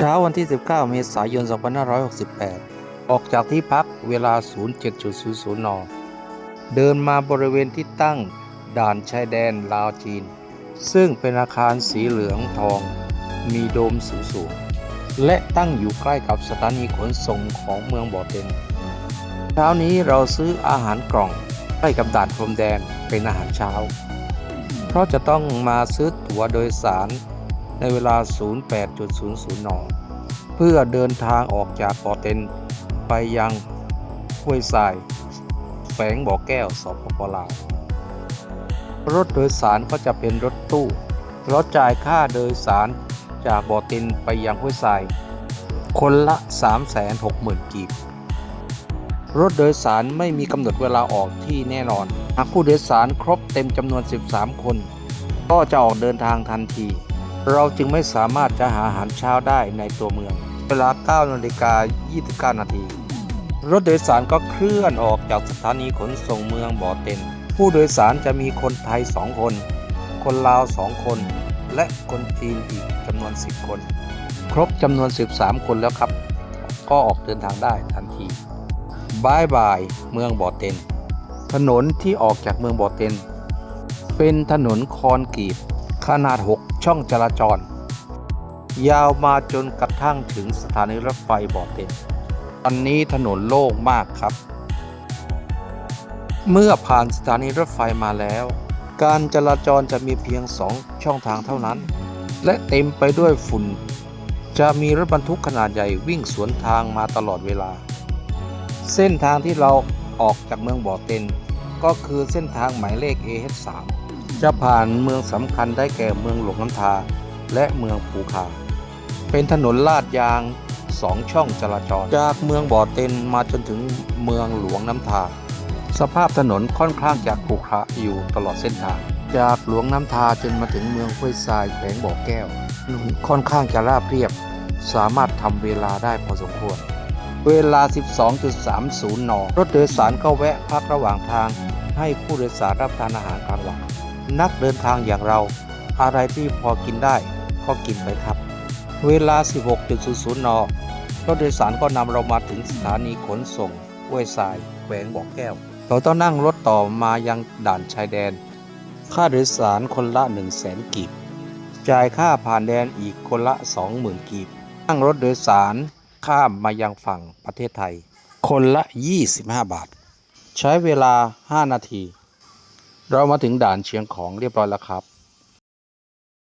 เช้าวันที่ 19 เมษายน 2568 ออกจากที่พักเวลา 07.00 น เดินมาบริเวณที่ตั้งด่านชายแดนลาวจีน ซึ่งเป็นอาคารสีเหลืองทอง มีโดมสูงสูง และตั้งอยู่ใกล้กับสถานีขนส่งของเมืองบ่อเต็นเช้านี้เราซื้ออาหารกล่องใกล้กับด่านพรมแดนเป็นอาหารเช้า เพราะจะต้องมาซื้อตั๋วโดยสาร ในเวลา 08.00 น เพื่อเดินทางออกจากบ่อเต็นไปยังห้วยทรายแฝงบ่อแก้วสปปลาวรถโดยสารก็จะเป็นรถตู้ราจ่ายค่าโดยสารจากบ่อเต็นไปยังห้วยทราย คนละ 360,000 กีบรถโดยสารไม่มีกำหนดเวลาออกที่แน่นอน หากผู้โดยสารครบเต็มจำนวน 13 คน ก็จะออกเดินทางทันที เราจึงไม่สามารถจะหาอาหารเช้าได้ในตัวเมือง เวลา 9 นาฬิกา 29 นาที รถโดยสารก็เคลื่อนออกจากสถานีขนส่งเมืองบ่อเต็น ผู้โดยสารจะมีคนไทย 2 คน คนลาว 2 คน และคนจีนอีกจำนวน 10 คน ครบจำนวน 13 คนแล้วครับ ก็ออกเดินทางได้ทันทีบายบาย เมืองบ่อเต็น ถนนที่ออกจากเมืองบ่อเต็น เป็นถนนคอนกรีตขนาด 6 ช่องจราจร ยาวมาจนกระทั่งถึงสถานีรถไฟบ่อเต็นตอนนี้ถนนโล่งมากครับ เมื่อผ่านสถานีรถไฟมาแล้ว การจราจรจะมีเพียงสองช่องทางเท่านั้น และเต็มไปด้วยฝุ่น จะมีรถบรรทุกขนาดใหญ่วิ่งสวนทางมาตลอดเวลา เส้นทางที่เราออกจากเมืองบ่อเต็นก็คือเส้นทางหมายเลข AH3 จะผ่านเมืองสำคัญได้แก่เมืองหลวงน้ำทา และเมืองภูคา เป็นถนนลาดยางสองช่องจราจร จากเมืองบ่อเต็นมาจนถึงเมืองหลวงน้ำทา สภาพถนนค่อนข้างจะขรุขระอยู่ตลอดเส้นทาง จากหลวงน้ำทาจนมาถึงเมืองห้วยทรายแขวงบ่อแก้วถนนค่อนข้างจะราบเรียบ สามารถทำเวลาได้พอสมควร เวลา 12.30 น รถโดยสารก็แวะพักระหว่างทาง ให้ผู้โดยสารรับทานอาหารกลางวัน นักเดินทางอย่างเรา อะไรที่พอกินได้ก็กินไปครับ เวลา 16.00 น รถโดยสารก็นำเรามาถึงสถานีขนส่งห้วยทรายแขวงบ่อแก้ว เราต้องนั่งรถต่อมายังด่านชายแดน ค่าโดยสารคนละ 1 0 0 0 0แสนกีบ จ่ายค่าผ่านแดนอีกคนละ 20,000 กีบ นั่งรถโดยสารข้ามมายังฝั่งประเทศไทย คนละ 25 บาท ใช้เวลา 5 นาที เรามาถึงด่านเชียงของเรียบร้อยแล้วครับ